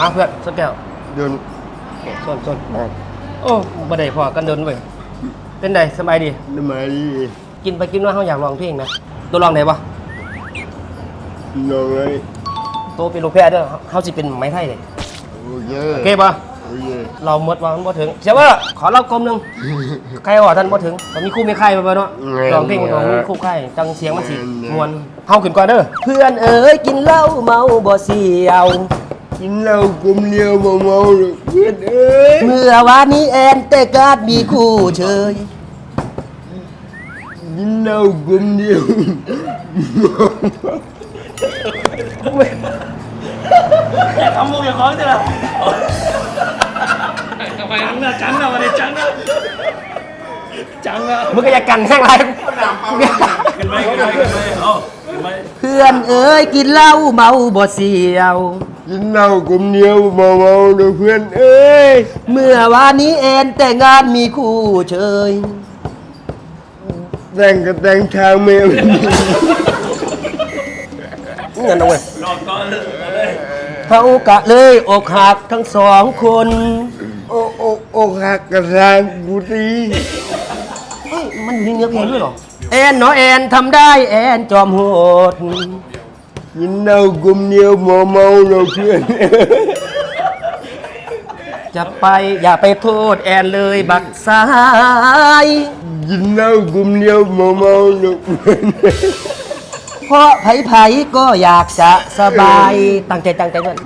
เอาเพื่อนสักแก้วเดินส่วนส่วนออกโอ้บ่ได้พอกันเดินเว้ยเป็นไดสบายดี ทำไมกินไปกินมาเฮาอยากลองเพลงนะตัวลองได้ปะน้องไอ้โตเป็นลูกแพ้เด้อเฮาสิเป็นไม้ไทยเลยโอเคโอเคปะโอเคเราหมดว่ามันบ่ถึงเสียว่าขอเรากลมหนึงใครว่าท่านบ่ถึงแต่มีคู่มีใครไปบ่เนาะลองเพลงของมีคู่ใครจังเสียงมันสิมวนเฮาขึ้นก่อนเด้อเพื่อนเอ๋ยกินเหล้าเมาบ่เสียว กินเหล้ากลมเดียวเมาๆหรอกเพื่อนเอ้ยเมื่อวานนี้แอนแต่กาดมีคู่เชยกินเหล้ากลมเดียวทำมุกอย่างขอจะละทำไมน้องน่าจังนะวันนี้จังนะจังอะมึงก็อย่ากันแห้งไรขึ้นไหมขึ้นไหมขึ้นไหมเอาขึ้นไหม เพื่อนเอ๋ยกินเหล้าเมาบ่เสียว กินเหล้ากลมเดียวเมาๆหรอกเพื่อนเอ้ยเมื่อวานนี้แอนแต่งงานมีคู่เชย แต่งก็แต่งทางแมวเงินเอาเว้ยรอบก่อนเลยเขากะเลยอกหักทั้งสองคน โอ้โอ้โอ้หักกระทางบุตรีเฮ้ยมันมีเนื้อเพลงด้วยเหรอ แอนเนาะแอนทำได้แอนจอมโหดกินเหล้ากลมเดียวเมาๆหรอกเพื่อนเอ้ยจะไปอย่าไปโทษแอนเลยบักสายกินเหล้ากลมเดียวเมาๆหรอกเพื่อนเอ้ยเพราะไผไผก็อยากจะสบายตั้งใจตั้งใจเพื่อน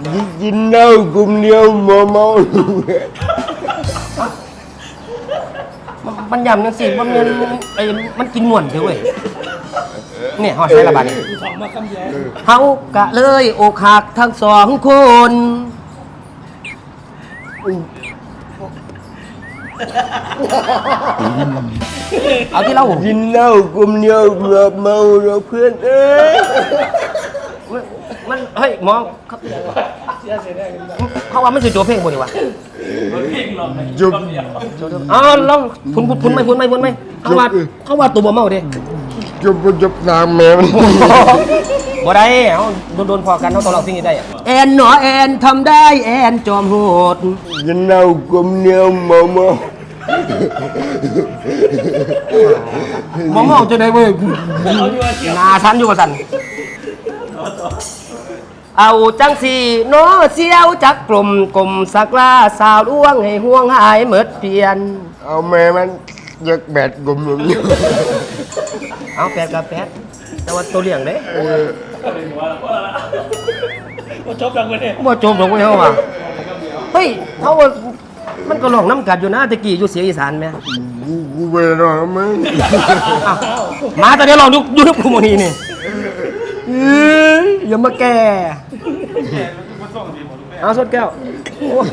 กินเหล้ากลมเดียวเมาๆหรอกเพื่อน มันมันยำจังสิมันมันไอ้มันกินม่วนเด้อเว้ยเนี่ยหอดใช้ระบาดนี่ของมาคำเดียวเขากะเลยอกหักทั้งสองคนเอาที่เรากินเหล้ากลมเดียวเมาๆหรอกเพื่อนเอ้ยมันเฮ้ยหมอเขาเสียเสียได้กันเขาว่ามันคือตัวเพลงบ่ดีวะ รถเพ่งหรอกจบคำเดียวอ๋อลองพุนพุนพุนไหมพุนไหมพุนไหมเขาว่าเขาว่าตัวบ่เมาเด้จบจบทางแมวบ่ได้เขาโดนโดนพอกันเขาต้องเราสิ่งนี้ได้อะแอนหนอแอนทำได้แอนจอมโหดกินเหล้ากลมเดียวเมาๆบ่เมาจะได้เว้ยเอาอยู่ว่าเที่ยวหนาฉันอยู่กับสัน ต่อต่อ เอาจังสีโนเสียวจักกลมกลมสักลาสาวล่วงให้ห่วงหายเมิดเปลี่ยน เอาแม่มันอยากแบดกลมเดียวเอาแปดกับแปดแต่ว่าตัวเลี้ยงเด้เออว่าว่าว่าจบแล้วเว้ยเนี่ยบ่จบหรอกเว้ยเฮาว่าเฮ้ยเขาว่ามันก็ลองน้ำกัดอยู่นะตะกี้อยู่เสียงอีสานแม่กูกูไปนอนมั้งอ้าวมาตอนนี้ลองยุคยุคกูโมนี่นี่เอ้ย อย่ามาแก่เอาสดแก้วโอ้ย